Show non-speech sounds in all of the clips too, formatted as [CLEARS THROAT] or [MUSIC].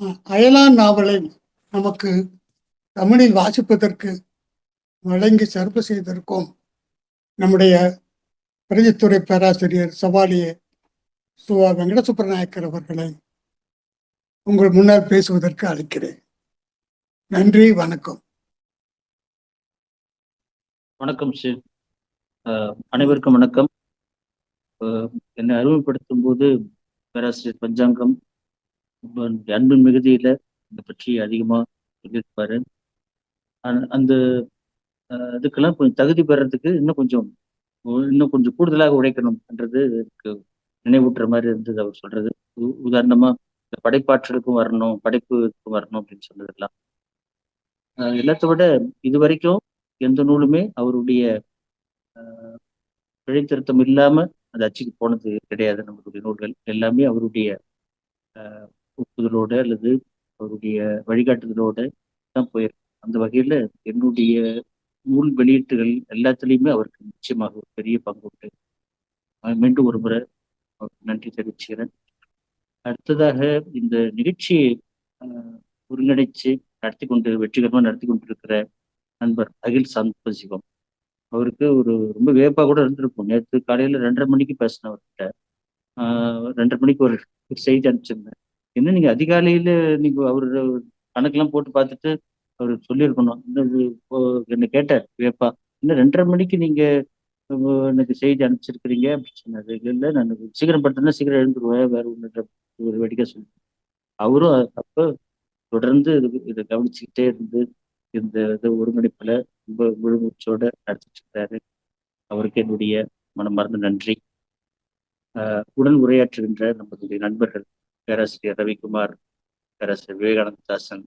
அயலான் நாவலை நமக்கு தமிழில் வாசிப்பதற்கு வழங்கி சிறப்பு செய்திருக்கோம் நம்முடைய பிரஜத்துறை பேராசிரியர் சவாலியே சுவா வெங்கடசுப்ரநாயக்கர் அவர்களை உங்கள் முன்னால் பேசுவதற்கு அழைக்கிறேன். நன்றி வணக்கம். வணக்கம் சார் அனைவருக்கும் வணக்கம். என்னை அறிமுகப்படுத்தும் போது பேராசிரியர் பஞ்சாங்கம் அன்பின் மிகுதியில இதை பற்றி அதிகமா சொல்லியிருப்பாரு. அந்த- அந்த இதுக்கெல்லாம் கொஞ்சம் தகுதி பெறதுக்கு இன்னும் கொஞ்சம் இன்னும் கொஞ்சம் கூடுதலாக உழைக்கணும்ன்றது எனக்கு நினைவூட்டுற மாதிரி இருந்தது அவர் சொல்றது. உ- உதாரணமா இந்த படைப்பாற்றலுக்கும் வரணும் படைப்புக்கும் வரணும் அப்படின்னு சொன்னதெல்லாம். அஹ் எல்லாத்த விட இது வரைக்கும் எந்த நூலுமே அவருடைய அஹ், பிழை திருத்தம் இல்லாம அது அச்சுக்கு போனது கிடையாது நம்மளுடைய நூல்கள். எல்லாமே அவருடைய அஹ், ஒப்புதலோட அல்லது அவருடைய வழிகாட்டுதலோட தான் போயிருக்கு. அந்த வகையில என்னுடைய நூல் வெளியீட்டுகள் எல்லாத்துலேயுமே அவருக்கு நிச்சயமாக ஒரு பெரிய பங்கு உண்டு. மீண்டும் ஒரு முறை நன்றி தெரிவிச்சுக்கிறேன். அடுத்ததாக இந்த நிகழ்ச்சியை ஒருங்கிணைச்சு நடத்தி கொண்டு வெற்றிகரமாக நடத்தி கொண்டிருக்கிற நண்பர் அகில் சாந்தசிவம் அவருக்கு ஒரு ரொம்ப வேப்பாக கூட இருந்திருக்கும். நேற்று காலையில் ரெண்டரை மணிக்கு பேசினேன் அவர்கிட்ட ரெண்டரை மணிக்கு ஒரு செய்தி அனுப்பிச்சிருந்தேன். என்ன நீங்க அதிகாலையில நீங்க அவர் கணக்கெல்லாம் போட்டு பார்த்துட்டு அவர் சொல்லியிருக்கணும். இன்னும் இது என்ன கேட்டார் வியப்பா இன்னும் ரெண்டரை மணிக்கு நீங்க எனக்கு செய்தி அனுப்பிச்சிருக்கிறீங்க? அப்படின்னு சொன்னாரு. இல்லை நான் சீக்கிரம் படுத்தேன்னா சீக்கிரம் எழுந்துருவேன். வேற ஒன்று ஒரு வேடிக்கை சொல்லி. அவரும் அப்போ தொடர்ந்து இது இதை கவனிச்சுக்கிட்டே இருந்து இந்த இது ஒருங்கிணைப்புல ரொம்ப முழுமூச்சோட நடத்திட்டு இருக்காரு. அவருக்கு என்னுடைய மனமார்ந்த நன்றி. உடன் உரையாற்றுகின்ற நம்மளுடைய நண்பர்கள் பேராசிரியர் ரவிக்குமார் பேராசிரியர் விவேகானந்தாசன்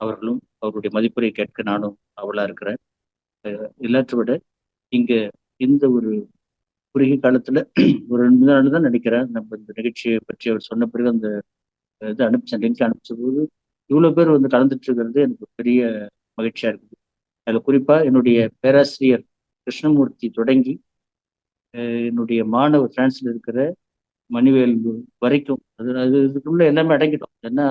அவர்களும் அவருடைய மதிப்புரை கேட்க நானும் அவளாக இருக்கிறேன். எல்லாற்ற எல்லாற்றை விட இங்கே இந்த ஒரு குறுகிய காலத்தில் [CLEARS THROAT] ஒரு ரெண்டு நாள் தான் நினைக்கிறேன். நம்ம இந்த நிகழ்ச்சியை பற்றி அவர் சொன்ன பிறகு அந்த இது அனுப்பிச்சேன். லிங்க் அனுப்பிச்ச போது இவ்வளோ பேர் வந்து கலந்துட்டு இருக்கிறது எனக்கு பெரிய மகிழ்ச்சியாக இருக்குது. அதில் குறிப்பாக என்னுடைய பேராசிரியர் கிருஷ்ணமூர்த்தி தொடங்கி என்னுடைய மாணவர் பிரான்ஸில் இருக்கிற மணிவேல் வரைக்கும். அது அது இதுக்குள்ள எல்லாமே அடங்கிட்டோம் ஏன்னா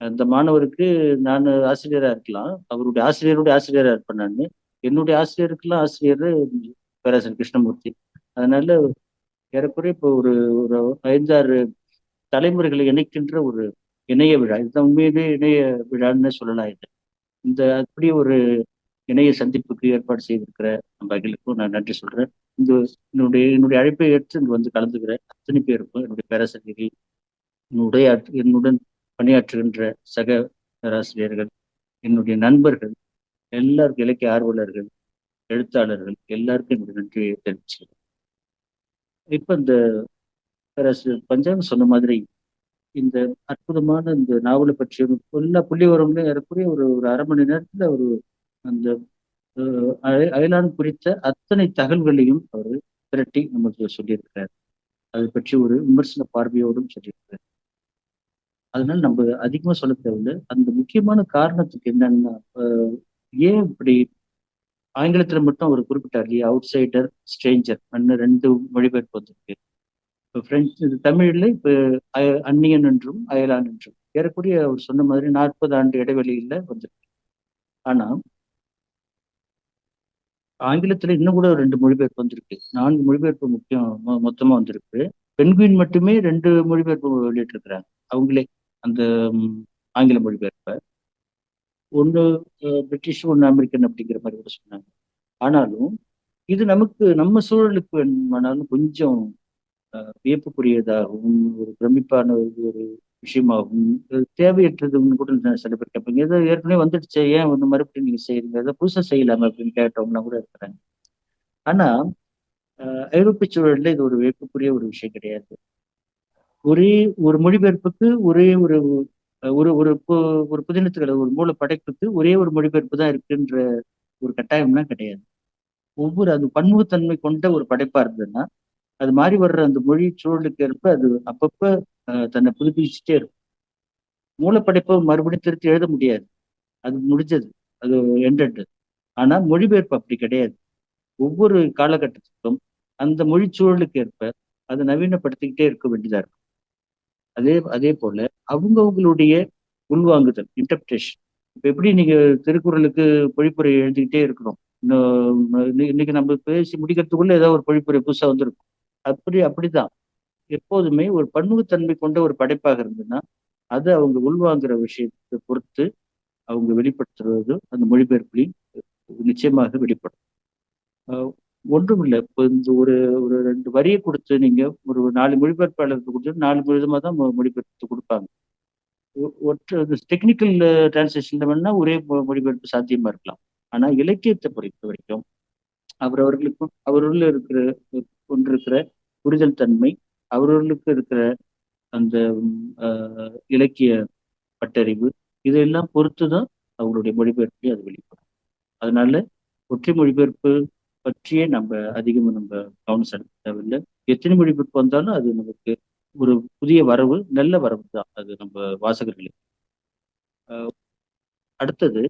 அந்த மாணவருக்கு நான் ஆசிரியராக இருக்கலாம். அவருடைய ஆசிரியருடைய ஆசிரியராக இருப்பேன் நான். என்னுடைய ஆசிரியருக்கெல்லாம் ஆசிரியர் பேராசிரியர் கிருஷ்ணமூர்த்தி. அதனால ஏறக்குறைய இப்போ ஒரு ஒரு ஐந்தாறு தலைமுறைகளை இணைக்கின்ற ஒரு இணைய விழா. இதுதான் உண்மையிலே இணைய விழான்னு சொல்லலாம் இது. இந்த அப்படி ஒரு இணைய சந்திப்புக்கு ஏற்பாடு செய்திருக்கிற நம்ம அகிலுக்கும் நான் நன்றி சொல்றேன். இந்த என்னுடைய என்னுடைய அழைப்பை ஏற்று இங்கு வந்து கலந்துக்கிற அத்தனை பேருக்கும் என்னுடைய பேராசிரியர்கள் என்னுடைய என்னுடன் பணியாற்றுகின்ற சக பேராசிரியர்கள் என்னுடைய நண்பர்கள் எல்லாருக்கும் இலக்கிய ஆர்வலர்கள் எழுத்தாளர்கள் எல்லாருக்கும் என்னுடைய நன்றியை தெரிவிச்சுக்கிறேன். இப்போ இந்த பேராசிரியர் பஞ்சாங் சொன்ன மாதிரி இந்த அற்புதமான இந்த நாவலை பற்றிய எல்லா புள்ளி வரம்லையும் ஏறக்குறைய ஒரு ஒரு அரை மணி நேரத்தில் ஒரு அந்த அயலான் குறித்த அத்தனை தகவல்களையும் அவர் திரட்டி நமக்கு சொல்லியிருக்கிறார். அதை பற்றி ஒரு விமர்சன பார்வையோடும் சொல்லியிருக்கிறார். அதனால நம்ம அதிகமா சொல்ல தேவையில்லை. அந்த முக்கியமான காரணத்துக்கு என்னன்னா ஏன் இப்படி ஆங்கிலத்துல மட்டும் அவர் குறிப்பிட்டார் இல்லையா? அவுட் சைடர் ஸ்ட்ரேஞ்சர் ரெண்டு மொழிபெயர்ப்பு வந்திருக்கு. இப்போ பிரெஞ்சு இது தமிழ்ல இப்போ அய- அந்நியன் என்றும் அயலான் என்றும். ஏறக்குறைய அவர் சொன்ன மாதிரி நாற்பது ஆண்டு இடைவெளியில வந்திருக்கு. ஆனா ஆங்கிலத்துல இன்னும் கூட ரெண்டு மொழிபெயர்ப்பு வந்திருக்கு. நான்கு மொழிபெயர்ப்பு முக்கியம் மொத்தமா வந்திருக்கு. பெண்குயின் மட்டுமே ரெண்டு மொழிபெயர்ப்பு வெளியிட்டிருக்கிறாங்க. அவங்களே அந்த ஆங்கில மொழிபெயர்ப்பை. ஒன்று பிரிட்டிஷ் ஒன்று அமெரிக்கன் அப்படிங்கிற மாதிரி கூட சொன்னாங்க. ஆனாலும் இது நமக்கு நம்ம சூழலுக்கு வேணுமானாலும் கொஞ்சம் அஹ், வியப்புக்குரியதாகவும் ஒரு பிரமிப்பான ஒரு விஷயமாகும். தேவையற்றதுன்னு கூட நான் சில பேர் கேட்பாங்க. ஏதோ ஏற்கனவே வந்துடுச்சு ஏன் வந்து மறுபடியும் நீங்க செய்யறீங்க? ஏதோ புதுசாக செய்யலாமா அப்படின்னு கேட்டவங்கலாம் கூட இருக்கிறாங்க. ஆனா ஐரோப்பிய சூழல்ல இது ஒரு வியப்புக்குரிய ஒரு விஷயம் கிடையாது. ஒரே ஒரு மொழிபெயர்ப்புக்கு ஒரே ஒரு ஒரு ஒரு ஒரு புதினத்துக்களை ஒரு மூல படைப்புக்கு ஒரே ஒரு மொழிபெயர்ப்பு தான் இருக்குன்ற ஒரு கட்டாயம்லாம் கிடையாது. ஒவ்வொரு அது பன்முகத்தன்மை கொண்ட ஒரு படைப்பா இருந்ததுன்னா அது மாறி வர்ற அந்த மொழி சூழலுக்கு ஏற்ப அது அப்பப்ப தன்னை புதுப்பிச்சுட்டே இருக்கும். மூலப்படைப்பை மறுபடியும் திருத்தி எழுத முடியாது. அது முடிஞ்சது. அது எண்டெண்டு ஆனா மொழிபெயர்ப்பு அப்படி கிடையாது. ஒவ்வொரு காலகட்டத்துக்கும் அந்த மொழி சூழலுக்கு ஏற்ப அதை நவீனப்படுத்திக்கிட்டே இருக்க வேண்டியதா இருக்கும். அதே அதே போல அவங்கவுங்களுடைய உள்வாங்குதல் இன்டர்பிரேஷன் இப்போ எப்படி நீங்க திருக்குறளுக்கு பொழிப்புரை எழுதிக்கிட்டே இருக்கணும் இன்னும் இன்னைக்கு நம்ம பேசி முடிக்கிறதுக்குள்ள ஏதாவது ஒரு பொழிப்புரை புதுசாக வந்திருக்கும். அப்படி அப்படிதான். எப்போதுமே ஒரு பன்முகத்தன்மை கொண்ட ஒரு படைப்பாக இருந்ததுன்னா அதை அவங்க உள்வாங்குற விஷயத்தை பொறுத்து அவங்க வெளிப்படுத்துறது அந்த மொழிபெயர்ப்புலையும் நிச்சயமாக வெளிப்படும். ஒன்றுமில்லை. ஒன்றும் இல்லை இப்போ இந்த ஒரு ஒரு ரெண்டு வரியை கொடுத்து நீங்க ஒரு நாலு மொழிபெயர்ப்பாளருக்கு கொடுத்து நாலு விதமாக தான் மொழிபெயர்த்து கொடுப்பாங்க. ஒ- ஒற்று டெக்னிக்கல் டிரான்ஸ்லேஷன்ல வேணா ஒரே மொழிபெயர்ப்பு சாத்தியமா இருக்கலாம். ஆனா இலக்கியத்தை பொறுத்த வரைக்கும் அவரவர்களுக்கும் அவர்களுள்ள இருக்கிற கொண்டிருக்கிற புரிதல் தன்மை அவர்களுக்கு இருக்கிற அந்த ஆஹ், இலக்கிய பட்டறிவு இதெல்லாம் பொறுத்து தான் அவங்களுடைய மொழிபெயர்ப்பை அது வெளிப்படும். அதனால ஒற்றை மொழிபெயர்ப்பு பற்றியே நம்ம அதிகமாக நம்ம கவனம் செலுத்த தேவையில்லை. எத்தனை மொழிபெயர்ப்பு வந்தாலும் அது நமக்கு ஒரு புதிய வரவு நல்ல வரவு தான். அது நம்ம வாசகர்களுக்கு ஆஹ், அடுத்தது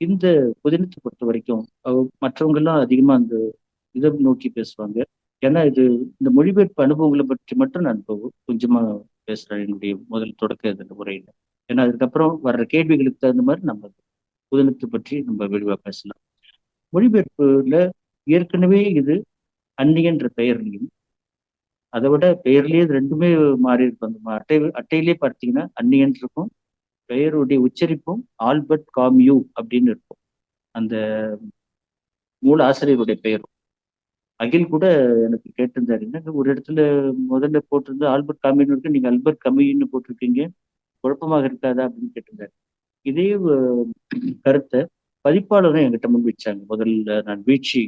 இந்த புதினத்தை பொறுத்த வரைக்கும் மற்றவங்கெல்லாம் மற்றவங்க எல்லாம் அதிகமா அந்த இதை நோக்கி பேசுவாங்க. ஏன்னா இது இந்த மொழிபெயர்ப்பு அனுபவங்களை பற்றி மட்டும் நான் இப்போ கொஞ்சமாக பேசுகிறேன் என்னுடைய முதல் தொடக்க இந்த உரையில் ஏன்னா அதுக்கப்புறம் வர்ற கேள்விகளுக்கு தகுந்த மாதிரி நம்ம புதினத்தை பற்றி நம்ம விரிவாக பேசலாம். மொழிபெயர்ப்புல ஏற்கனவே இது அன்னியன்ற பெயர்லையும் அதை விட பெயர்லேயே இது ரெண்டுமே மாறி இருக்கும் அந்த அட்டை அட்டையிலே பார்த்தீங்கன்னா அன்னியன் இருக்கும் பெயருடைய உச்சரிப்பும் ஆல்பர்ட் காமியூ அப்படின்னு இருக்கும். அந்த மூல ஆசிரியருடைய பெயரும். அகில் கூட எனக்கு கேட்டிருந்தாரு. ஒரு இடத்துல முதல்ல போட்டிருந்த ஆல்பர்ட் காமின்னு இருக்கு நீங்க அல்பர்ட் கமின்னு போட்டிருக்கீங்க குழப்பமாக இருக்காதா அப்படின்னு கேட்டிருந்தாரு. இதே கருத்தை பதிப்பாளரும் என்கிட்ட முன்வைச்சாங்க முதல்ல நான் வீழ்ச்சி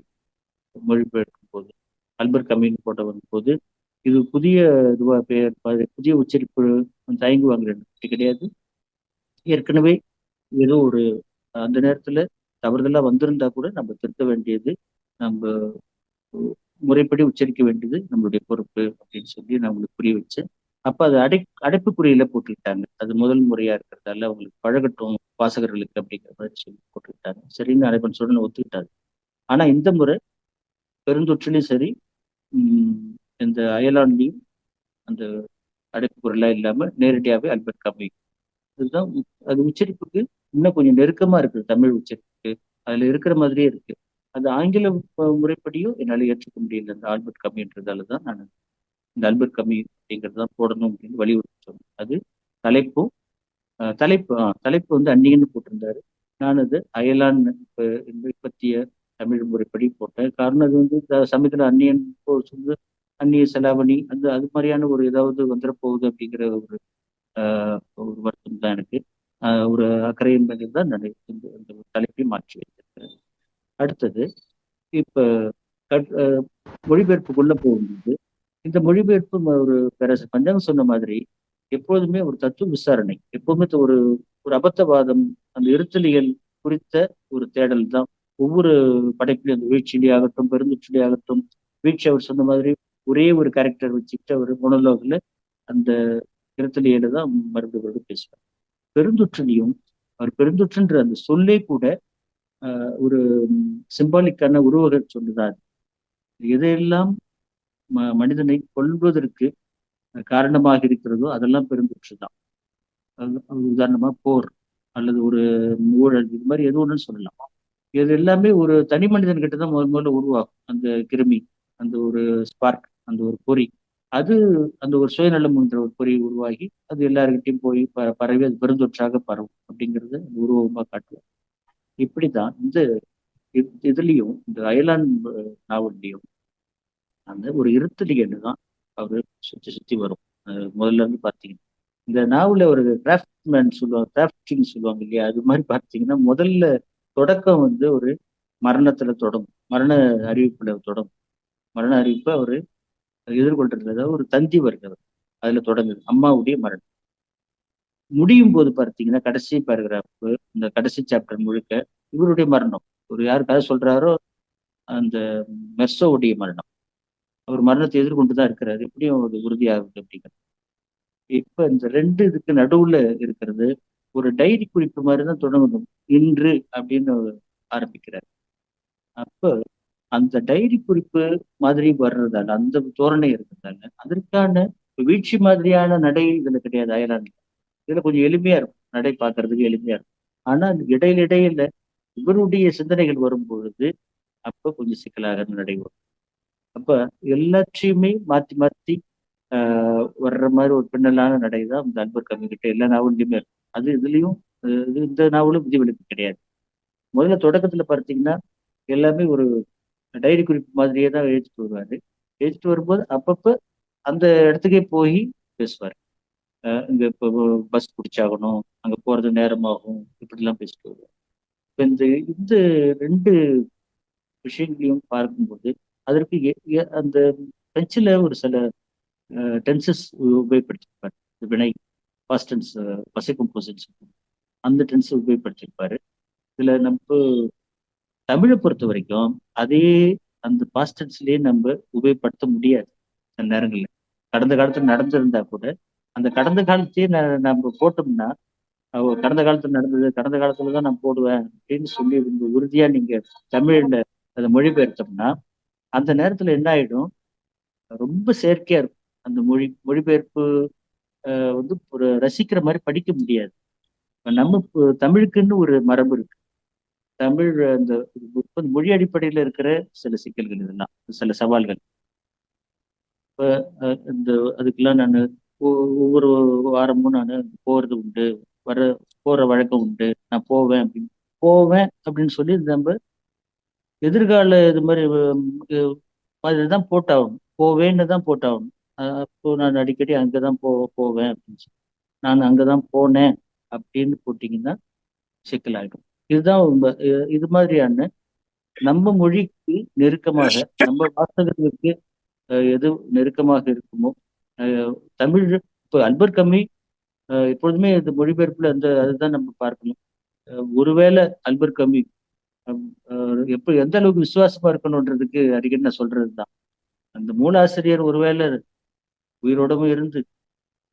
மொழிபெயர்க்கும் போது அல்பர்ட் கமின்னு போட்ட போது இது புதிய இதுவா பெயர் ப- புதிய உச்சரிப்பு தயங்குவாங்க ரெண்டு கிடையாது. ஏற்கனவே ஏதோ ஒரு அந்த நேரத்துல தவறுதலா வந்திருந்தா கூட நம்ம திருத்த வேண்டியது நம்ம முறைப்படி உச்சரிக்க வேண்டியது நம்மளுடைய பொறுப்பு அப்படின்னு சொல்லி நான் உங்களுக்கு புரிய வச்சேன். அப்ப அது அடை அடைப்புக்குறியில போட்டுக்கிட்டாங்க. அது முதல் முறையா இருக்கிறதால அவங்களுக்கு பழகட்டும் வாசகர்களுக்கு அப்படிங்கிற மாதிரி சொல்லி போட்டுக்கிட்டாங்க. சரின்னு அரைப்பன் சொல்ல ஒத்துக்கிட்டாரு ஆனா இந்த முறை பெருந்தொற்றிலையும் சரி உம் இந்த அயலான்லையும் அந்த அடைப்புக்குறிலாம் இல்லாம நேரடியாவே அல்பர்ட் கம்மி அதுதான் அது உச்சரிப்புக்கு இன்னும் கொஞ்சம் நெருக்கமா இருக்குது தமிழ் உச்சரிப்புக்கு. அதுல இருக்கிற மாதிரியே இருக்கு. அது ஆங்கில முறைப்படியும் என்னால் ஏற்றுக்க முடியல. அந்த ஆல்பர்ட் கம்மின்றதால தான் நான் இந்த ஆல்பர்ட் கம்மி அப்படிங்கிறது தான் போடணும் அப்படின்னு வலியுறுத்தி சொன்னேன். அது தலைப்பும் தலைப்பு தலைப்பு வந்து அன்னியன்னு போட்டிருந்தாரு. நான் அது அயலான் ப- பற்றிய தமிழ் முறைப்படி போட்டேன். காரணம் அது வந்து இந்த சமயத்தில் அந்நியன் போ- அந்நிய செலாவணி அந்த அது மாதிரியான ஒரு ஏதாவது வந்துடப்போகுது அப்படிங்கிற ஒரு ஒரு வருத்தம் தான் எனக்கு. ஒரு அக்கறையின் மேலே தான் நான் இந்த தலைப்பை மாற்றி வைத்திருக்கிறேன். அடுத்தது இப்போ கட்- மொழிபெயர்ப்புக்குள்ள போகும்போது இந்த மொழிபெயர்ப்பு ஒரு பேரரசு பஞ்சாங்க சொன்ன மாதிரி எப்போதுமே ஒரு தத்துவ விசாரணை எப்போதுமே ஒரு ஒரு அபத்தவாதம் அந்த இருத்தலியல் குறித்த ஒரு தேடல் தான். ஒவ்வொரு படைப்பிலையும் அந்த வீழ்ச்சியிலே ஆகட்டும் பெருந்துச்சிலே ஆகட்டும் வீழ்ச்சி அவர் சொன்ன மாதிரி ஒரே ஒரு கேரக்டர் வச்சுக்கிட்டு அவர் மொனலோகில் அந்த இருத்தலியலை தான் மறுபடியும் பேசுவார். பெருந்தொற்றுலையும் அவர் பெருந்தொற்றுன்ற அந்த சொல்லே கூட ஒரு சிம்பாலிக்கான உருவகர் சொல்லுதார் எதையெல்லாம் ம- மனிதனை கொள்வதற்கு காரணமாக இருக்கிறதோ அதெல்லாம் பெருந்தொற்று தான் அது- உதாரணமா போர் அல்லது ஒரு ஊழல் இது மாதிரி எது ஒன்றும் சொல்லலாம். இது எல்லாமே ஒரு தனி மனிதன் கிட்ட தான் முதல் முதல்ல உருவாகும். அந்த கிருமி அந்த ஒரு ஸ்பார்க் அந்த ஒரு பொறி. அது அந்த ஒரு சுயநலம் என்ற ஒரு பொறி உருவாகி அது எல்லாருக்கிட்டையும் போய் ப- பரவி அது பெருந்தொற்றாக பரவும் அப்படிங்கிறத அந்த உருவமாக காட்டுவோம் இப்படிதான் இந்த இது- இதுலயும் இந்த அயலான் நாவல்லையும் அந்த ஒரு இருத்தலிகன்னு தான் அவர் சுத்தி சுத்தி வரும். முதல்ல இருந்து பார்த்தீங்கன்னா. இந்த நாவல ஒரு கிராஃப்ட்மேன் சொல்லுவாங்க கிராஃப்டிங் சொல்லுவாங்க இல்லையா? அது மாதிரி பார்த்தீங்கன்னா முதல்ல தொடக்கம் வந்து ஒரு மரணத்துல தொடங்கும். மரண அறிவிப்புல தொடங்கும். மரண அறிவிப்பு அவரு எதிர்கொள்றது ஒரு தந்தி வருகிறது அதுல தொடங்குது. அம்மாவுடைய மரணம். முடியும் போது பார்த்தீங்கன்னா கடைசி பேராகிராஃப் இந்த கடைசி சாப்டர் முழுக்க இவருடைய மரணம். ஒரு யார் கதை சொல்றாரோ அந்த மெர்சோவுடைய மரணம். அவர் மரணத்தை எதிர்கொண்டு தான் இருக்கிறாரு. எப்படியும் ஒரு உறுதியாகுது அப்படிங்கிறது இப்ப இந்த ரெண்டு இதுக்கு நடுவுல இருக்கிறது ஒரு டைரி குறிப்பு மாதிரி தான் தொடங்கணும். இன்று அப்படின்னு ஆரம்பிக்கிறார். அப்ப அந்த டைரி குறிப்பு மாதிரி வர்றதால அந்த தோரணை இருக்கிறதால அதற்கான வீழ்ச்சி மாதிரியான நடை இதுல கிடையாது. அயலாண்டு இதுல கொஞ்சம் எளிமையா இருக்கும். நடை பார்க்கறதுக்கு எளிமையா இருக்கும். ஆனா இடையில இடையில இவருடைய சிந்தனைகள் வரும் பொழுது அப்ப கொஞ்சம் சிக்கலாக நடை வரும். அப்ப எல்லாத்தையுமே மாத்தி மாத்தி ஆஹ் வர்ற மாதிரி ஒரு பின்னலான நடை தான் இந்த அன்பர் கம்மி கிட்ட எல்லா நாவல்லையுமே இருக்கும். அது இதுலயும் இது இந்த நாவலும் விதிவிலக்கு கிடையாது. முதல்ல தொடக்கத்துல பார்த்தீங்கன்னா எல்லாமே ஒரு டைரி குறிப்பு மாதிரியே தான் எழுதிட்டு வருவாரு. எழுதிட்டு வரும்போது அப்பப்ப அந்த இடத்துக்கே போய் பேசுவார். இங்க இப்போ பஸ் பிடிச்சாகணும் அங்க போறது நேரமாகும் இப்படிலாம் பேசிட்டு வருவார் இப்ப இந்த இந்த ரெண்டு விஷயங்களையும் பார்க்கும்போது அதற்கு அந்த பிரெஞ்சில் ஒரு சில டென்சஸ் உபயோகப்படுத்திருப்பார். வினை பாஸ்ட் டென்ஸ் பசைக்கும் போசன்ஸ் அந்த டென்ஸ் உபயோகப்படுத்திருப்பாரு. இதுல நம்ம தமிழை பொறுத்த வரைக்கும் அதே அந்த பாஸ்ட் நம்ம உபயோகப்படுத்த முடியாது. சில நேரங்களில். கடந்த காலத்துல நடந்திருந்தா கூட அந்த கடந்த காலத்தையே ந- நம்ம போட்டோம்னா அவ கடந்த காலத்துல நடந்தது கடந்த காலத்துல தான் நான் போடுவேன் அப்படின்னு சொல்லி ரொம்ப உறுதியா நீங்க தமிழ்ல அதை மொழிபெயர்த்தோம்னா அந்த நேரத்துல என்ன ஆயிடும்? ரொம்ப செயற்கையா இருக்கும். அந்த மொழி மொழிபெயர்ப்பு வந்து ஒரு ரசிக்கிற மாதிரி படிக்க முடியாது. நம்ம தமிழுக்குன்னு ஒரு மரபு இருக்கு. தமிழ் அந்த மொழி அடிப்படையில இருக்கிற சில சிக்கல்கள் இதெல்லாம் சில சவால்கள். இப்ப இந்த அதுக்கெல்லாம் நான் ஒவ்வொரு வாரமும் நான் போறது உண்டு. வர போற வழக்கம் உண்டு. நான் போவேன் அப்படின்னு. போவேன் அப்படின்னு சொல்லி நம்ம எதிர்கால இது மாதிரி அஹ், தான் போட்டாகணும். போவேன்னு தான் போட்டாகணும். அப்போ நான் அடிக்கடி அங்கதான் போ போவேன் அப்படின்னு சொல்லி. நான் அங்கதான் போனேன் அப்படின்னு போட்டீங்கன்னா சிக்கலாகிடும் இதுதான் இது மாதிரியான நம்ம மொழிக்கு நெருக்கமாக நம்ம வாசகர்களுக்கு எது நெருக்கமாக இருக்குமோ தமிழ் இப்போ அல்பர் கம்மி எப்பொழுதுமே இந்த மொழிபெயர்ப்புல அந்த அதுதான் நம்ம பார்க்கணும். ஒருவேளை அல்பர் கம்மி அஹ், எப்ப எந்த அளவுக்கு விசுவாசமா இருக்கணுன்றதுக்கு அடிக்கடி நான் சொல்றதுதான். அந்த மூலாசிரியர் ஒருவேளை உயிரோடவும் இருந்து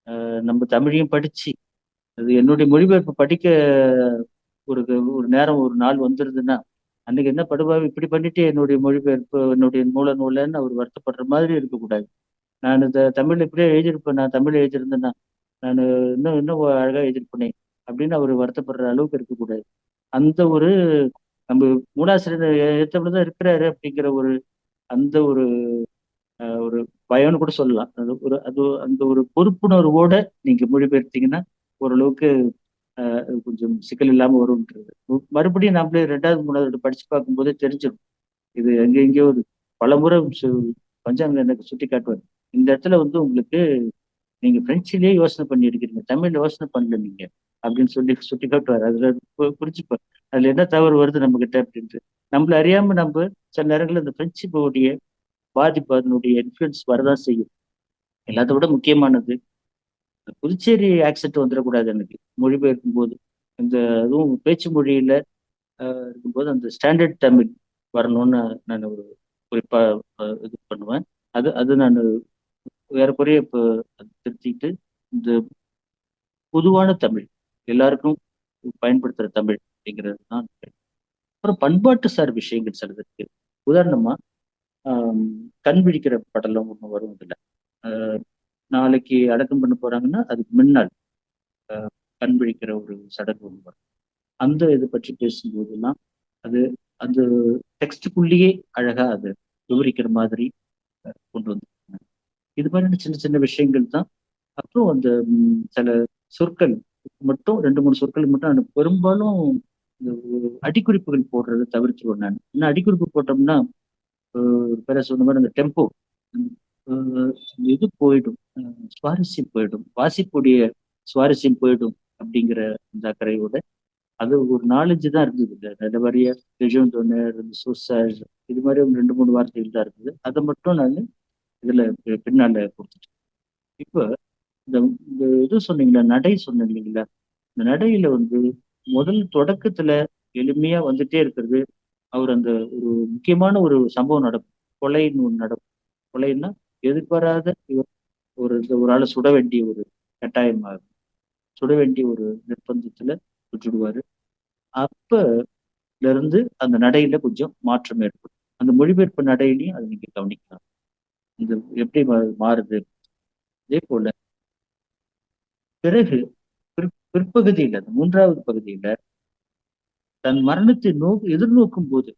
அஹ், நம்ம தமிழையும் படிச்சு அது என்னுடைய மொழிபெயர்ப்பு படிக்க ஒரு ஒரு நேரம் ஒரு நாள் வந்துருதுன்னா அன்னைக்கு என்ன படுவாவி இப்படி பண்ணிட்டு என்னுடைய மொழிபெயர்ப்பு என்னுடைய மூல நூலன்னு அவர் வருத்தப்படுற மாதிரி இருக்கக்கூடாது. நான் இந்த தமிழ் இப்படியே எழுதியிருப்பேன் நான் தமிழ் எழுதியிருந்தேன்னா நான் இன்னும் இன்னும் அழகா எழுதியிருப்பேனே அப்படின்னு அவர் வருத்தப்படுற அளவுக்கு இருக்கக்கூடாது. அந்த ஒரு நம்ம மூலாசிரியர் ஏற்றப்பதான் இருக்கிறாரு அப்படிங்கிற ஒரு அந்த ஒரு ஒரு பயம்னு கூட சொல்லலாம். அது ஒரு அது அந்த ஒரு பொறுப்புணர்வோட நீங்க மொழிபெயர்த்தீங்கன்னா ஓரளவுக்கு கொஞ்சம் சிக்கல் இல்லாம வரும்ன்றது. மறுபடியும் நம்மளே ரெண்டாவது மூணாவது படிச்சு பார்க்கும்போதே தெரிஞ்சிடும் இது எங்க எங்கேயோ ஒரு பலமுறை சு- பஞ்சாங்க எனக்கு சுட்டி காட்டுவார் இந்த இடத்துல வந்து உங்களுக்கு நீங்க பிரெஞ்சிலேயே யோசனை பண்ணி இருக்கிறீங்க தமிழ்ல யோசனை பண்ணல நீங்க அப்படின்னு சொல்லி சுட்டி காட்டுவார். அதுல பு- புரிஞ்சுப்பார் அதுல என்ன தவறு வருது நம்ம கிட்ட அப்படின்ட்டு. நம்மள அறியாம நம்ம சில நேரங்களில் இந்த பிரெஞ்சு பாதிப்பு அதனுடைய இன்ஃப்ளூயன்ஸ் வரதான் செய்யும். எல்லாத்த விட முக்கியமானது புதுச்சேரி ஆக்சென்ட் வந்துடக்கூடாது எனக்கு. மொழிபெயர்க்கும் போது இந்த அதுவும் பேச்சு மொழியில இருக்கும்போது அந்த ஸ்டாண்டர்ட் தமிழ் வரணும்னு நான் ஒரு குறிப்பா இது பண்ணுவேன். அது அது நான் ஏறக்குறைய இப்போ திருத்திட்டு இந்த பொதுவான தமிழ் எல்லாருக்கும் பயன்படுத்துற தமிழ் அப்படிங்கிறது தான் அப்புறம் பண்பாட்டு சார் விஷயங்கள் சிலது இருக்கு உதாரணமா கண் விழிக்கிற படலம் ஒன்று வரும் இதுல நாளைக்கு அடக்கம் பண்ண போறாங்கன்னா அதுக்கு முன்னாள் கண் விழிக்கிற ஒரு சடங்கு ஒன்று வரும். அந்த இதை பற்றி பேசும்போதெல்லாம் அது அந்த டெக்ஸ்டுக்குள்ளேயே அழகா அது விவரிக்கிற மாதிரி கொண்டு வந்து இது மாதிரியான சின்ன சின்ன விஷயங்கள் தான். அப்புறம் அந்த சில சொற்கள் மட்டும் ரெண்டு மூணு சொற்கள் மட்டும் நான் பெரும்பாலும் இந்த அடிக்குறிப்புகள் போடுறதை தவிர்த்துருவேன் நான். ஏன்னா அடிக்குறிப்பு போட்டோம்னா பேர சொன்ன மாதிரி அந்த டெம்போ இது போயிடும். சுவாரஸ்யம் போயிடும். வாசிப்புடைய சுவாரஸ்யம் போயிடும் அப்படிங்கிற அந்த அக்கறையோட. அது ஒரு நாலஞ்சு தான் இருந்தது. இந்த நல்ல வரிய லெஜோந்தோனர் சோசாஜ் இது மாதிரி ஒரு ரெண்டு மூணு வார்த்தைகள் தான் இருந்தது. அதை மட்டும் நான் இதுல பின்னால கொடுத்துட்டு இப்போ இந்த இந்த இது சொன்னீங்களா நடை சொன்னீங்களா இல்லைங்களா இந்த நடையில வந்து முதல் தொடக்கத்துல எளிமையா வந்துட்டே இருக்கிறது. அவர் அந்த ஒரு முக்கியமான ஒரு சம்பவம் நடக்கும். கொலைன்னு ஒன்று நடக்கும். கொலைன்னா எதிர்பாராத இவர் ஒரு ஒரு ஆளை சுட வேண்டிய ஒரு கட்டாயமாகும் சுட வேண்டிய ஒரு நிர்பந்தத்துல சுட்டுடுவாரு அப்ப இருந்து அந்த நடையில கொஞ்சம் மாற்றம் ஏற்படும். அந்த மொழிபெயர்ப்பு நடையிலையும் அதை நீங்க கவனிக்கலாம். இது எப்படி மா- மாறுது? அதே போல பிறகு குறிப்- பிற்பகுதியில அந்த மூன்றாவது பகுதியில தன் மரணத்தை நோ எதிர்நோக்கும் போது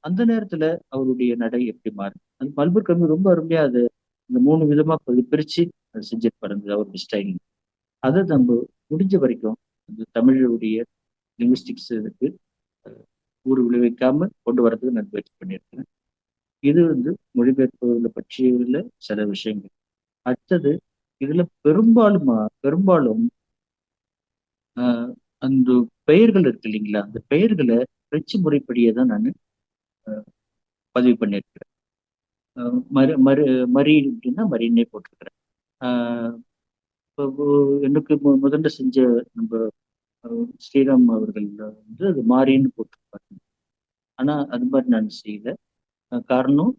அந்த நேரத்துல அவருடைய நடை எப்படி மாறுது? அந்த மல்பர் கம்மி ரொம்ப அருமையா அது இந்த மூணு விதமா பிரி- பிரிச்சு அது செஞ்சிருப்பாரு பிறந்தது. அவருடைய ஸ்டைல் அதை நம்ம முடிஞ்ச வரைக்கும் அந்த தமிழுடைய லிங்குஸ்டிக்ஸ் இதுக்கு ஊர் விளைவிக்காம கொண்டு வரதுக்கு நான் முயற்சி பண்ணியிருக்கிறேன். இது வந்து மொழிபெயர்ப்புகளை பற்றியுள்ள சில விஷயங்கள். அடுத்தது இதுல பெரும்பாலும் பெரும்பாலும் ஆஹ், அந்த பெயர்கள் இருக்கு இல்லைங்களா? அந்த பெயர்களை பிரெஞ்சு முறைப்படியே தான் நான் பதிவு பண்ணியிருக்கிறேன். ஆஹ், மறு மறு மரி அப்படின்னா மரின்னே போட்டிருக்கிறேன். ஆஹ், எனக்கு முதல்ல செஞ்ச நம்ம ஸ்ரீராம் அவர்கள் வந்து அது மாறின்னு போட்டிருப்பாங்க ஆனா அது மாதிரி நான் செய்யல. காரணம்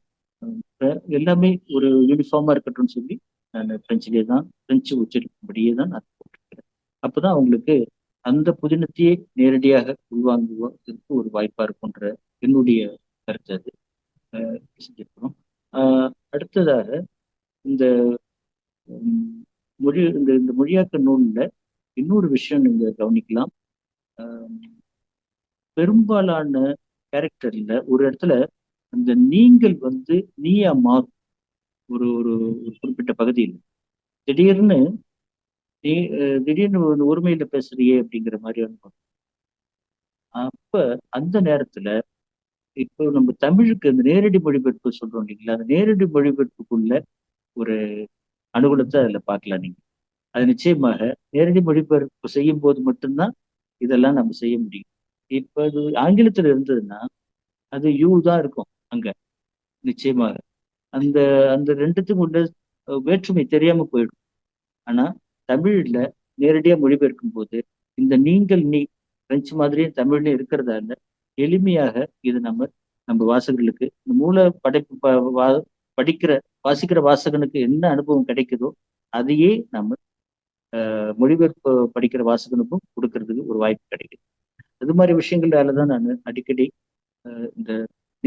எல்லாமே ஒரு யூனிஃபார்மா இருக்கட்டும்னு சொல்லி நான் பிரெஞ்சிலே தான் பிரெஞ்சு உச்சரிக்கும்படியே தான் நான் போட்டிருக்கிறேன். அப்பதான் அவங்களுக்கு அந்த புதினத்தையே நேரடியாக உள்வாங்குவதற்கு ஒரு வாய்ப்பா இருக்குன்ற என்னுடைய கருத்து அது. செஞ்சிருக்கிறோம். அடுத்ததாக இந்த மொழி இந்த இந்த மொழியாக்க நூலில் இன்னொரு விஷயம் நீங்கள் கவனிக்கலாம். பெரும்பாலான கேரக்டர்ல ஒரு இடத்துல அந்த நீங்கள் வந்து நீயா மாறும். ஒரு ஒரு குறிப்பிட்ட பகுதியில். திடீர்னு நீ திடீர்னு ஒருமையில உரிமையில பேசுறியே அப்படிங்கிற மாதிரி அனுபவம் அப்ப அந்த நேரத்துல இப்போ நம்ம தமிழுக்கு அந்த நேரடி மொழிபெயர்ப்பு சொல்றோம் இல்லைங்களா? அந்த நேரடி மொழிபெயர்ப்புக்குள்ள ஒரு அனுகூலத்தை அதுல பார்க்கலாம் நீங்க. அது நிச்சயமாக நேரடி மொழிபெயர்ப்பு செய்யும் போது மட்டும்தான் இதெல்லாம் நம்ம செய்ய முடியும். இப்போ அது ஆங்கிலத்துல இருந்ததுன்னா அது யூ தான் இருக்கும். அங்க. நிச்சயமாக. அந்த அந்த ரெண்டுத்துக்கும் உள்ள வேற்றுமை தெரியாம போயிடும். ஆனா தமிழ்ல நேரடியா மொழிபெயர்க்கும் போது இந்த நீங்கள் நீ பிரெஞ்சு மாதிரியே தமிழ்லயும் இருக்கிறதால எளிமையாக இது நம்ம நம்ம வாசகர்களுக்கு இந்த மூல படைப்பு வா- படிக்கிற வாசிக்கிற வாசகனுக்கு என்ன அனுபவம் கிடைக்குதோ அதையே நம்ம அஹ், மொழிபெயர்ப்பு படிக்கிற வாசகனுக்கும் கொடுக்கறதுக்கு ஒரு வாய்ப்பு கிடைக்குது. அது மாதிரி விஷயங்களால தான் நான் அடிக்கடி அஹ், இந்த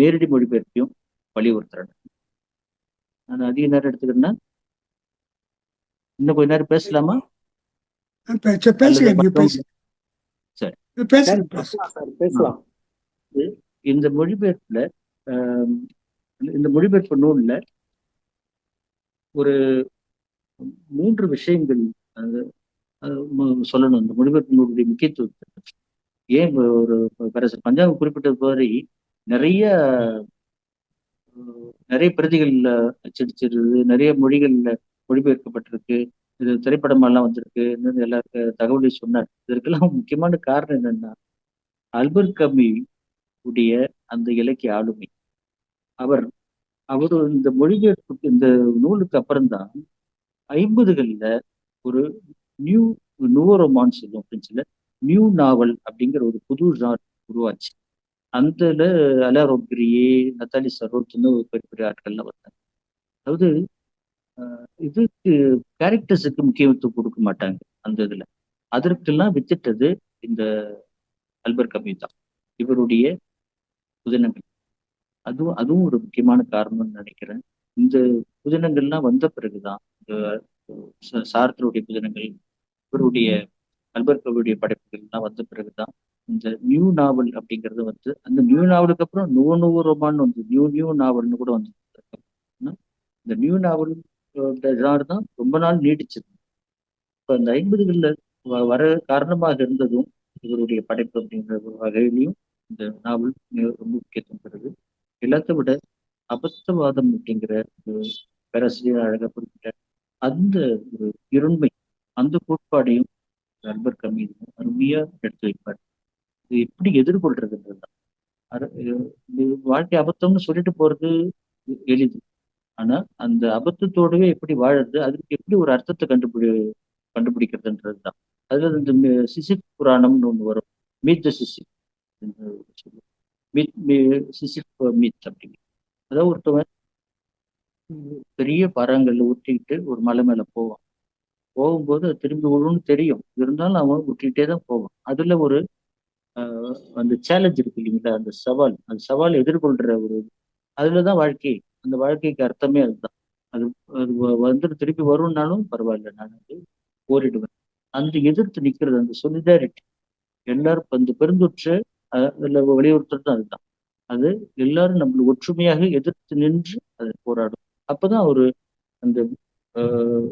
நேரடி மொழிபெயர்ப்பையும் வலியுறுத்துறேன் நான் அதிக நேரம் எடுத்துக்கிறேன்னா இன்னும் கொஞ்ச நேரம் பேசலாமா சரி. இந்த மொழிபெயர்ப்புல இந்த மொழிபெயர்ப்பு நூல்ல ஒரு மூன்று விஷயங்கள் சொல்லணும் இந்த மொழிபெயர்ப்பு நூலுடைய முக்கியத்துவத்தை. ஏன் ஒரு பேரரசர் பஞ்சாப் குறிப்பிட்டது மாதிரி நிறைய நிறைய பிரதிகள்ல அச்சடிச்சிருது நிறைய மொழிகள்ல மொழிபெயர்க்கப்பட்டிருக்கு. இது திரைப்படமெல்லாம் வந்திருக்கு. இன்னும் எல்லா தகவலையும் சொன்னார். இதற்கெல்லாம் முக்கியமான காரணம் என்னன்னா அல்பர் கமி உடைய அந்த இலக்கிய ஆளுமை. அவர் அவர் இந்த மொழிபெயர்ப்பு இந்த நூலுக்கு அப்புறம்தான் ஐம்பதுகள்ல ஒரு நியூ நுவோ ரொமான்ஸ் சொல்லுவோம் பிரெஞ்சுல நியூ நாவல் அப்படிங்கிற ஒரு புது ஜான் உருவாச்சு. அந்த அலா நத்தாலி சரோட்னு பெரிய பெரிய ஆட்கள்லாம் வந்தாங்க அதாவது இதுக்கு கேரக்டர்ஸுக்கு முக்கியத்துவம் கொடுக்க மாட்டாங்க அந்த இதுல. அதற்கெல்லாம் வித்துட்டது இந்த அல்பர் கமி தான். இவருடைய புதினங்கள். அதுவும் அதுவும் ஒரு முக்கியமான காரணம்னு நினைக்கிறேன். இந்த புதினங்கள்லாம் வந்த பிறகுதான் இந்த சாரத்தருடைய புதினங்கள் இவருடைய அல்பர் கவியுடைய படைப்புகள் எல்லாம் வந்த பிறகுதான் இந்த நியூ நாவல் அப்படிங்கிறது வந்து அந்த நியூ நாவலுக்கு அப்புறம் நுவ நுவ ரொமான் வந்து நியூ நியூ நாவல்னு கூட வந்து இந்த நியூ நாவல் ஜார் தான் ரொம்ப நாள் நீடிச்சது. இப்போ அந்த ஐம்பதுகளில் வ- வர காரணமாக இருந்ததும் இவருடைய படைப்பு அப்படிங்கிற ஒரு வகையிலையும் இந்த நாவல் மிக- ரொம்ப முக்கியத்துவம் பெறுது எல்லாத்தை விட அபத்தவாதம் அப்படிங்கிற ஒரு பேராசிரியர் அழகாக குறிப்பிட்ட அந்த ஒரு இருண்மை அந்த கோட்பாடையும் அல்பர் கம்மி அருமையாக எடுத்து வைப்பார். எப்படி எதிர்கொள்றதுன்றது வாழ்க்கை அபத்தம்னு சொல்லிட்டு போறது எளிது. ஆனா அந்த அபத்தத்தோடவே எப்படி வாழறது அதுக்கு எப்படி ஒரு அர்த்தத்தை கண்டுபிடி கண்டுபிடிக்கிறதுன்றதுதான். அதுல இந்த சிசி புராணம்னு ஒன்று வரும். மீத் த சிசிப் மீத் மீ- மீத் அப்படிங்க அதாவது ஒருத்தவன் பெரிய பாறாங்கல்ல ஊற்றிக்கிட்டு ஒரு மலை மேல போவான். போகும்போது அது திரும்பி விழுன்னு தெரியும். இருந்தாலும் அவன் ஊற்றிக்கிட்டே தான் போவான். அதுல ஒரு அந்த சேலஞ்ச் இருக்கு இல்லைங்களா? அந்த சவால். அந்த சவால் எதிர்கொள்ற ஒரு அதுலதான் வாழ்க்கை. அந்த வாழ்க்கைக்கு அர்த்தமே அதுதான். அது அது வ- வந்துட்டு திருப்பி வரும்னாலும் பரவாயில்ல. நான் அது போரிடுவேன் அந்த எதிர்த்து நிக்கிறது அந்த சொலிடாரிட்டி எல்லாரும் அந்த பெருந்தொற்று அதில் அதுல வலியுறுத்துறது அதுதான். அது எல்லாரும் நம்மளை ஒற்றுமையாக எதிர்த்து நின்று அதை போராடும். அப்பதான் ஒரு அந்த ஆஹ்,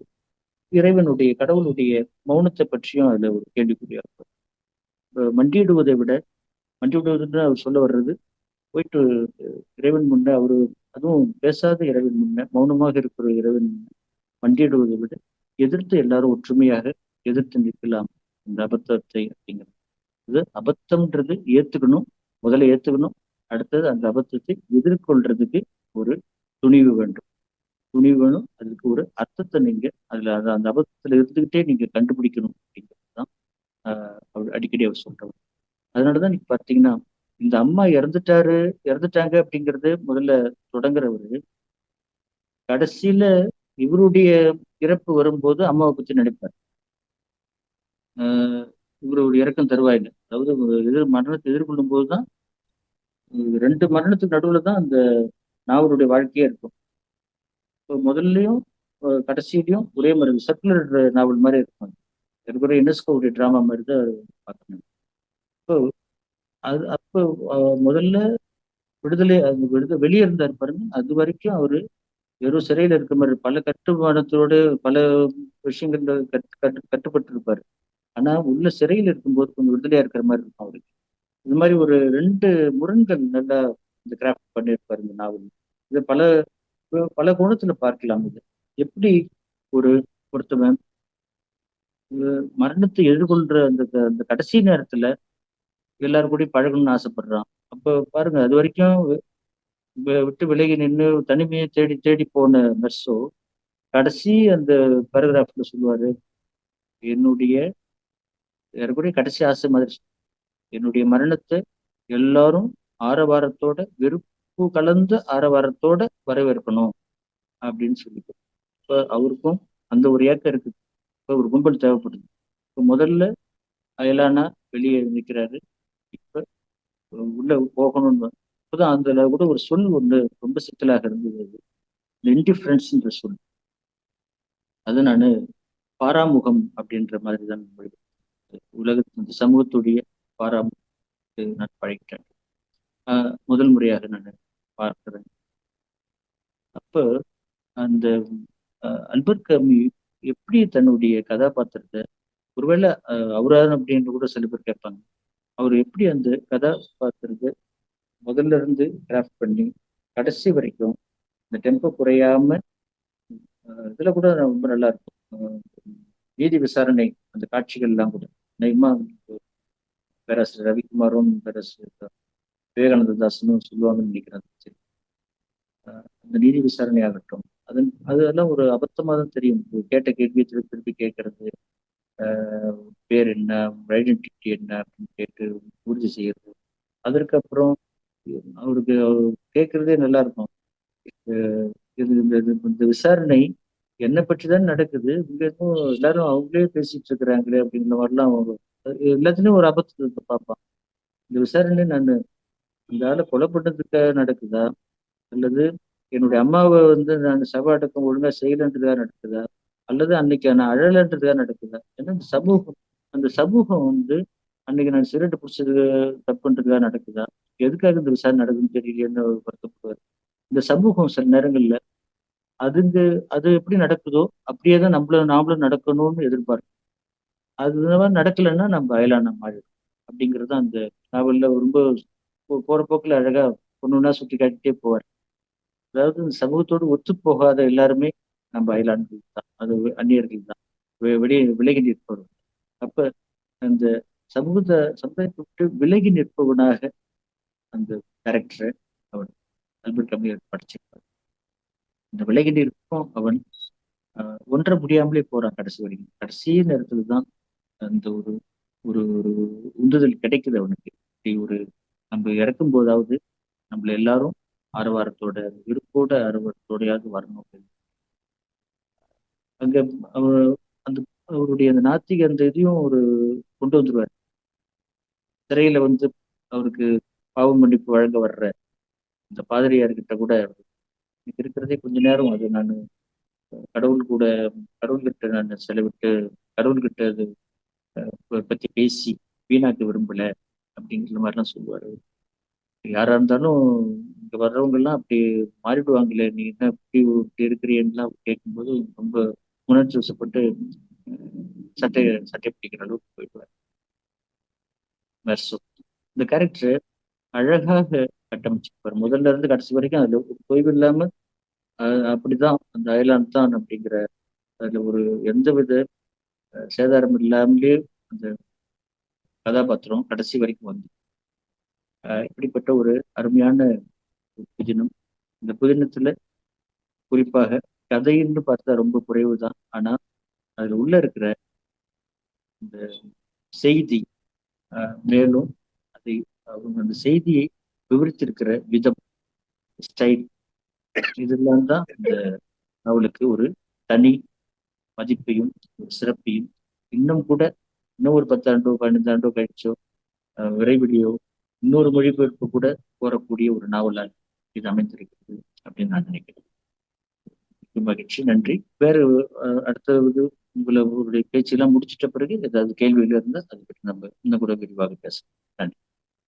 இறைவனுடைய கடவுளுடைய மௌனத்தை பற்றியும் அதுல ஒரு கேள்விக்குறியாக இருக்கும். மண்டியிடுவதை விட மண்டியிடுவதுன்னு அவர் சொல்ல வர்றது போயிட்டு இறைவன் முன்ன அவரு அதுவும் பேசாத இறைவன் முன்ன மௌனமாக இருக்கிற இறைவன் முன்ன மண்டியிடுவதை விட எதிர்த்து எல்லாரும் ஒற்றுமையாக எதிர்த்து நிற்கலாம். இந்த அபத்தத்தை அப்படிங்கிறது. இது அபத்தம்ன்றது ஏத்துக்கணும் முதல்ல ஏத்துக்கணும் அடுத்தது அந்த அபத்தத்தை எதிர்கொள்றதுக்கு ஒரு துணிவு வேண்டும். துணிவு வேணும் அதுக்கு ஒரு அர்த்தத்தை நீங்க அதுல அந்த அந்த அபத்தத்துல இருந்துகிட்டே நீங்க கண்டுபிடிக்கணும் அப்படிங்கிறது தான் அவர் அடிக்கடி அவர் சொல்றவர் அதனாலதான் நீங்க பார்த்தீங்கன்னா இந்த அம்மா இறந்துட்டாரு இறந்துட்டாங்க அப்படிங்கிறது முதல்ல தொடங்குறவரு கடைசியில இவருடைய இறப்பு வரும்போது அம்மாவை பத்தி நினைப்பார். ஆஹ் ஒரு இறக்கம் தருவாயில்லை. அதாவது எதிர் மரணத்தை எதிர்கொள்ளும் போதுதான் தான் ரெண்டு மரணத்துக்கு நடுவில் தான் அந்த நாவலுடைய வாழ்க்கையே இருக்கும். இப்போ முதல்லயும் கடைசியிலையும் ஒரே மாதிரி சர்க்குலர் நாவல் மாதிரி இருக்கும். இருக்கிற யுனெஸ்கோவுடைய டிராமா மாதிரி தான் பார்க்கணும். ஸோ அது அப்போ முதல்ல விடுதலை அது விடுதலை வெளியே இருந்தார் பாருங்க. அது வரைக்கும் அவரு வெறும் சிறையில இருக்க மாதிரி பல கட்டுமானத்தோடு பல விஷயங்கள்ல கட்டு கட்டு கட்டுப்பட்டிருப்பார். ஆனால் ஆனா உள்ள சிறையில் இருக்கும்போது கொஞ்சம் விடுதலையா இருக்கிற மாதிரி இருக்கும் அவருக்கு இது மாதிரி ஒரு ரெண்டு முரண்கள் நல்லா இந்த கிராஃப்ட் பண்ணியிருப்பார் இந்த நாவல். இது பல பல கோணத்துல பார்க்கலாம் இது. எப்படி ஒரு ஒருத்தவன் மரணத்தை எதிர்கொள்ற அந்த அந்த கடைசி நேரத்துல எல்லாரும் கூட பழகணும்னு ஆசைப்படுறான். அப்ப பாருங்க அது வரைக்கும் விட்டு விலகி நின்று தனிமையை தேடி தேடி போன மெர்சோ கடைசி அந்த பேராகிராஃப்ல சொல்லுவாரு என்னுடைய ஏறக்குறைய கடைசி ஆசை மாதிரி என்னுடைய மரணத்தை எல்லாரும் ஆரவாரத்தோட வெறுப்பு கலந்து ஆரவாரத்தோட வரவேற்கணும். அப்படின்னு சொல்லிட்டு. இப்ப அவருக்கும் அந்த ஒரு ஏக்கம் இருக்குது. ஒரு கும்பல் தேவைப்படுது. இப்போ முதல்ல அயலானா வெளியே நிக்கிறாரு. இப்ப உள்ள போகணும்னு அப்போதான் அதில் கூட ஒரு சொல் ஒண்ணு ரொம்ப சிக்கலாக இருந்தது அது. இன்டிஃபரன்ஸ்ன்ற சொல். அது நான் பாராமுகம் அப்படின்ற மாதிரி தான் உலகத்து இந்த சமூகத்துடைய பாராமுகத்தை நான் பழகிட்டேன் ஆஹ் முதல் முறையாக நான் பார்க்கிறேன். அப்ப அந்த ஆஹ் அல்பர்ட் கமி எப்படி தன்னுடைய கதாபாத்திரத்தை ஒருவேளை அவராதன் அப்படின்னு கூட சில பேர் கேட்பாங்க. அவர் எப்படி அந்த கதாபாத்திரத்தை முதல்ல இருந்து கிராஃப்ட் பண்ணி கடைசி வரைக்கும் இந்த டெம்போ குறையாம இதில் இதுல கூட ரொம்ப நல்லா இருக்கும். நீதி விசாரணை அந்த காட்சிகள் எல்லாம் கூட. நிஜமா பேராசிரியர் ரவிக்குமாரும் பேராசிரியர் விவேகானந்த தாசனும் சொல்லுவாங்கன்னு நினைக்கிறேன். அந்த நீதி விசாரணை ஆகட்டும். அதன் அதெல்லாம் ஒரு அபத்தமாக தான் தெரியும். கேட்ட கேள்வியை திருப்பி திருப்பி கேட்கறது பேர் என்ன ஐடென்டிட்டி என்ன அப்படின்னு கேட்டு உறுதி செய்யறது. அதற்கப்புறம் அவருக்கு அவர் கேட்கறதே நல்லா இருக்கும். இது இந்த இது- இந்த விசாரணை என்னை பற்றி தான் நடக்குது. இங்க எதுவும் எல்லாரும் அவங்களே பேசிட்டு இருக்கிறாங்களே அப்படிங்கிற மாதிரிலாம் அவங்க எல்லாத்துலயும் ஒரு அபத்தத்தை பார்ப்பான் இந்த விசாரணை நான் இந்த ஆளை கொலை பண்ணதுக்காக நடக்குதா? அல்லது என்னுடைய அம்மாவை வந்து நான் சபை அடக்கம் ஒழுங்கா செய்யலன்றதுக்காக நடக்குதா? அல்லது அன்னைக்கு நான் அழலன்றதுக்காக நடக்குதா? ஏன்னா இந்த சமூகம் அந்த சமூகம் வந்து அன்னைக்கு நான் சிகரெட் பிடிச்சது தப்புன்றதுக்காக நடக்குதா? எதுக்காக இந்த விசாரணை நடக்குதுன்னு தெரியலன்னு அவர் வருத்தப்படுவார். இந்த சமூகம் சில நேரங்கள்ல அதுங்க அது எப்படி நடக்குதோ அப்படியே தான் நம்மள நாமளும் நடக்கணும்னு எதிர்பார்க்கும். அது மாதிரி நடக்கலைன்னா நம்ம அயலான மாறிடும் அப்படிங்கிறது தான் அந்த நாவலில் ரொம்ப போகிற போற அழகாக அழகா ஒன்றா சுற்றி காட்டிட்டே போவார். அதாவது இந்த சமூகத்தோடு ஒத்து போகாத எல்லாருமே நம்ம அயலான்கள் தான். அது அந்நியர்கள் தான். வெளியே விலகி நிற்பவர்கள். அப்ப அந்த சமூகத்தை சமுதாயத்தை விட்டு விலகி நிற்பவனாக அந்த கேரக்டரை அவன் அல்பர்ட் கம்மியர் படைச்சிருப்பார். இந்த விலகி நிற்கும் அவன் ஆஹ், ஒன்ற முடியாமலே போறான் கடைசி வரைக்கும். கடைசி நேரத்துல தான் அந்த ஒரு ஒரு ஒரு உந்துதல் கிடைக்குது அவனுக்கு. இப்படி ஒரு நம்ம இறக்கும் போதாவது நம்மள எல்லாரும் ஆரவாரத்தோட விருப்போட ஆரவாரத்தோடையாவது வரணும் அப்படின்னு. அங்க அந்த அவருடைய அந்த நாத்திக அந்த இதையும் ஒரு கொண்டு வந்துருவார் சிறையில வந்து அவருக்கு பாவ மன்னிப்பு வழங்க வர்ற இந்த பாதிரியார்கிட்ட கூட எனக்கு இருக்கிறதே கொஞ்ச நேரம் அது நான் கடவுள் கூட கடவுள்கிட்ட நான் செலவிட்டு கடவுள்கிட்ட அது அஹ் பத்தி பேசி வீணாக்க விரும்பல அப்படிங்கிற மாதிரிலாம் சொல்லுவாரு யாரா இருந்தாலும் இங்க வர்றவங்க எல்லாம் அப்படி மாறிடுவாங்களே. நீ என்ன இப்படி இப்படி இருக்கிறீன்லாம் கேட்கும்போது ரொம்ப உணர்ச்சி வசப்பட்டு சட்டை சட்டை பிடிக்கிற அளவுக்கு போயிடுவார் மெர்சோ இந்த கேரக்டர் அழகாக கட்டமைச்சிருப்பார். முதல்ல இருந்து கடைசி வரைக்கும் அதுல ஒரு தொய்வு இல்லாம அப்படிதான் அந்த அயலான் தான் அப்படிங்கிற அதுல ஒரு எந்தவித வித சேதாரம் இல்லாமலே அந்த கதாபாத்திரம் கடைசி வரைக்கும் வந்து இப்படிப்பட்ட ஒரு அருமையான புதினம். இந்த புதினத்துல குறிப்பாக கதைன்னு பார்த்தா ரொம்ப குறைவு தான் ஆனா அதுல உள்ள இருக்கிற இந்த செய்தி அஹ் மேலும் அதை அவங்க அந்த செய்தியை விவரித்திருக்கிற விதம் ஸ்டைல் இதெல்லாம் தான் இந்த நாவலுக்கு ஒரு தனி மதிப்பையும் ஒரு சிறப்பையும் இன்னும் கூட இன்னும் ஒரு பத்தாண்டோ பதினைந்தாண்டோ கழிச்சோ விரைவிலையோ இன்னொரு மொழிபெயர்ப்பு கூட கோரக்கூடிய ஒரு நாவலால் இது அமைந்திருக்கிறது அப்படின்னு நான் நினைக்கிறேன். மகிழ்ச்சி. நன்றி. வேறு அடுத்தது உங்களை உங்களுடைய பேச்செல்லாம் முடிச்சிட்ட பிறகு ஏதாவது கேள்விகள் இருந்தால் அதை பற்றி நம்ம இன்னும் கூட விரிவாக பேசலாம். நன்றி.